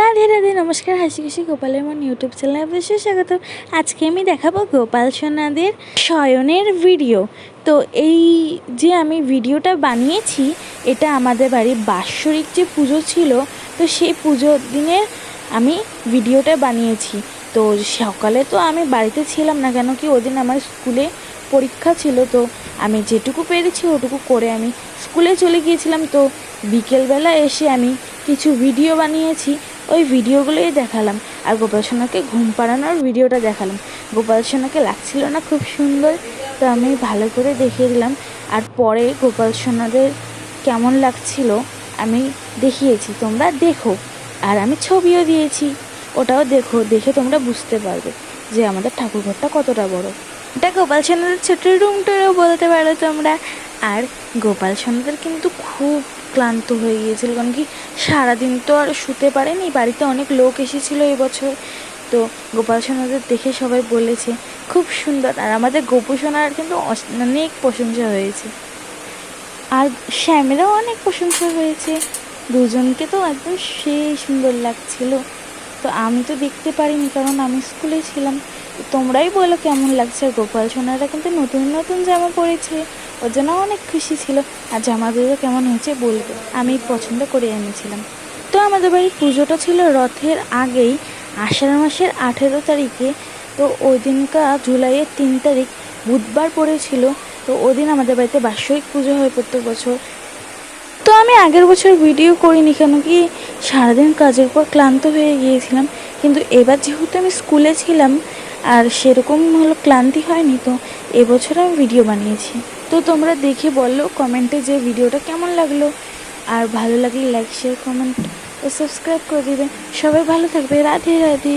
রাধে রাধে, নমস্কার, হাসি খুশি গোপালের মন ইউটিউব চ্যানেলে অবশ্যই স্বাগত আজকে আমি দেখাবো গোপাল সোনাদের শয়নের ভিডিও তো এই যে আমি ভিডিওটা বানিয়েছি, এটা আমাদের বাড়ির বাৎসরিক যে পুজো ছিল, তো সেই পুজোর দিনের আমি ভিডিওটা বানিয়েছি। তো সকালে তো আমি বাড়িতে ছিলাম না কেন কি, ওদিন আমার স্কুলে পরীক্ষা ছিল, তো আমি যেটুকু পেরেছি ওটুকু করে আমি স্কুলে চলে গিয়েছিলাম। তো বিকেলবেলা এসে আমি কিছু ভিডিও বানিয়েছি। ওই ভিডিওগুলোই দেখালাম। আর গোপাল সোনাকে ঘুম পাড়ানোর ভিডিওটা দেখালাম। গোপাল সোনাকে লাগছিল না খুব সুন্দর, তো আমি ভালো করে দেখিয়ে দিলাম। আর পরে গোপাল সোনাদের কেমন লাগছিল আমি দেখিয়েছি, তোমরা দেখো। আর আমি ছবিও দিয়েছি, ওটাও দেখো, দেখে তোমরা বুঝতে পারবে যে আমাদের ঠাকুরঘরটা কতটা বড়। এটা গোপাল সোনাদের ছোট রুমটারও বলতে পারো তোমরা। আর গোপাল সোনাদের কিন্তু খুব ক্লান্ত হয়ে গিয়েছিল, কারণ কি সারাদিন তো আর শুতে পারেনি। বাড়িতে অনেক লোক এসেছিল এবছর তো গোপাল সোনাদের দেখে সবাই বলেছে, খুব সুন্দর। আর আমাদের গোপু সোনার কিন্তু অনেক প্রশংসা হয়েছে। আর শ্যামেরও অনেক প্রশংসা হয়েছে। দুজনকে তো একদম সেই সুন্দর লাগছিল। তো আমি তো দেখতে পারিনি, কারণ আমি স্কুলে ছিলাম। তোমরাই বলো কেমন লাগছে। গোপাল সোনারা কিন্তু নতুন নতুন জামা পরেছে। ওর জন্য অনেক খুশি ছিল। আর জামাগুলো কেমন হয়েছে বলবে। আমি পছন্দ করে এনেছিলাম। তো আমাদের বাড়ির পুজোটা ছিল রথের আগেই, আষাঢ় মাসের আঠেরো তারিখে। তো ওই দিনকা জুলাইয়ের তিন তারিখ বুধবার পড়েছিল। তো ওই দিন আমাদের বাড়িতে বার্ষিক পুজো হয় প্রত্যেক বছর। তো আমি আগের বছর ভিডিও করিনি কেন কি, সারাদিন কাজের পর ক্লান্ত হয়ে গিয়েছিলাম। কিন্তু এবার যেহেতু আমি স্কুলে ছিলাম আর সেরকম হলো ক্লান্তি হয়নি তো। এবছর আমি ভিডিও বানিয়েছি। তো তোমরা দেখে বলল কমেন্টে যে ভিডিওটা কেমন লাগল। আর ভালো লাগলে লাইক শেয়ার কমেন্ট ও সাবস্ক্রাইব করে দিবে। সবাই ভালো থাকবে। রাধে রাধে।